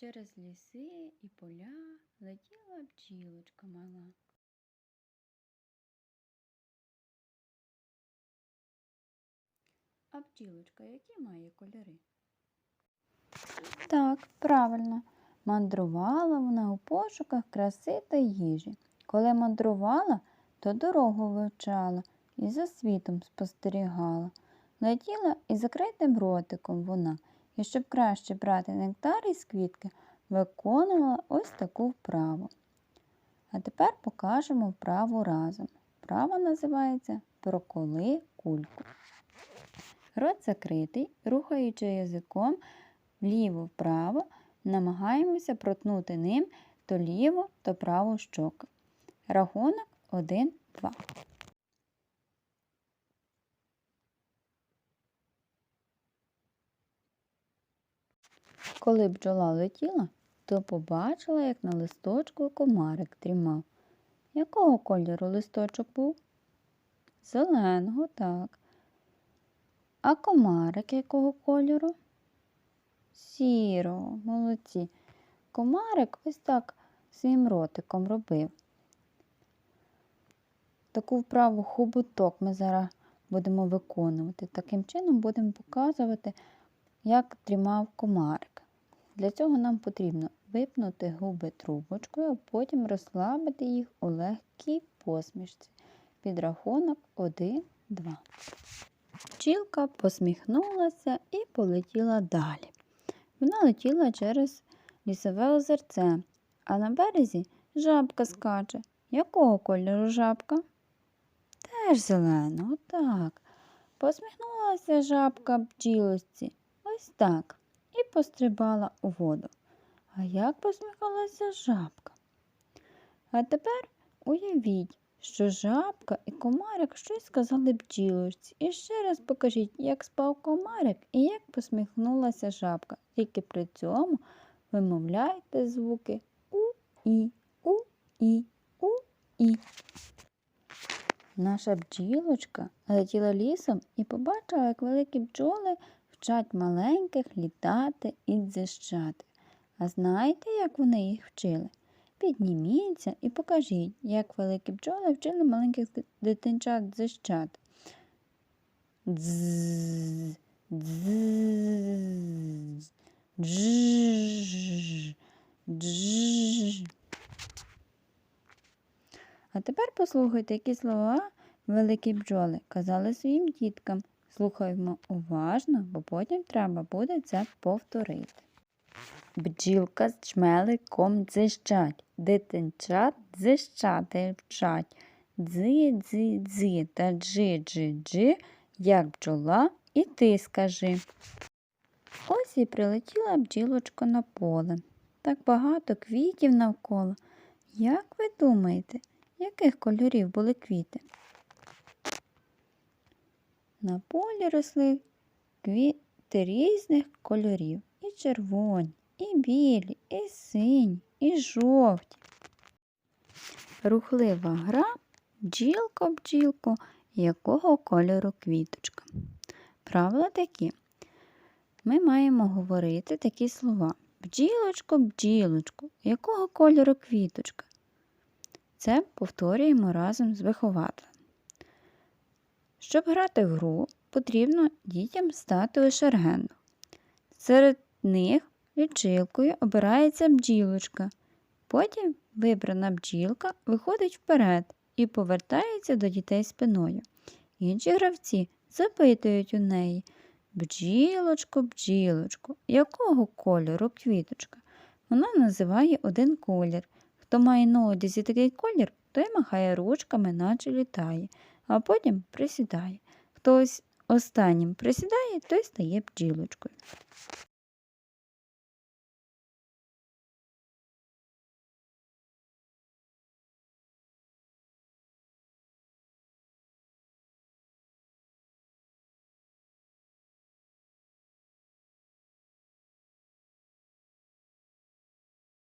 Через ліси і поля летіла бджілочка мала. А бджілочка які має кольори? Так, правильно. Мандрувала вона у пошуках краси та їжі. Коли мандрувала, то дорогу вивчала і за світом спостерігала. Летіла із закритим ротиком вона, і щоб краще брати нектар із квітки, виконувала ось таку вправу. А тепер покажемо вправу разом. Вправа називається Проколи кульку. Рот закритий, рухаючи язиком вліво-вправо, намагаємося протнути ним то ліву, то праву щоку. Рахунок 1, 2. Коли бджола летіла, то побачила, як на листочку комарик дрімав. Якого кольору листочок був? Зеленого, так. А комарик якого кольору? Сірого, молодці. Комарик ось так своїм ротиком робив. Таку вправу хоботок ми зараз будемо виконувати. Таким чином будемо показувати, як дрімав комарик. Для цього нам потрібно випнути губи трубочкою, а потім розслабити їх у легкій посмішці. Підрахунок 1, 2. Пчілка посміхнулася і полетіла далі. Вона летіла через лісове озерце, а на березі жабка скаче. Якого кольору жабка? Теж зеленого, так. Посміхнулася жабка бджілості. Ось так. Пострибала у воду. А як посміхалася жабка? А тепер уявіть, що жабка і комарик щось сказали бджілочці. І ще раз покажіть, як спав комарик і як посміхнулася жабка. Тільки при цьому вимовляйте звуки у-і, у-і, у-і. Наша бджілочка летіла лісом і побачила, як великі бджоли вчать маленьких літати і дзищати. А знаєте, як вони їх вчили? Підніміться і покажіть, як великі бджоли вчили маленьких дитинчат дзищати. Дзз, дзз, джж, джж. А тепер послухайте, які слова великі бджоли казали своїм діткам. Слухаємо уважно, бо потім треба буде це повторити. Бджілка з чмеликом дзищать, дитинчат дзищати вчать. Дзи, дзи, дзи та джи, джи, джи, як бджола, і ти скажи. Ось і прилетіла бджілочка на поле. Так багато квітів навколо. Як ви думаєте, яких кольорів були квіти? На полі росли квіти різних кольорів. І червоні, і білі, і сині, і жовті. Рухлива гра бджілко бджілко, якого кольору квіточка. Правила такі. Ми маємо говорити такі слова. Бджілочко, бджілочко, якого кольору квіточка? Це повторюємо разом з вихователем. Щоб грати в гру, потрібно дітям стати шергенду. Серед них лічилкою обирається бджілочка. Потім вибрана бджілка виходить вперед і повертається до дітей спиною. Інші гравці запитують у неї Бджілочко, бджілочко, якого кольору квіточка? Вона називає один колір. Хто має на одязі такий колір, той махає ручками, наче літає, а потім присідає. Хтось останнім присідає, той стає бджілочкою.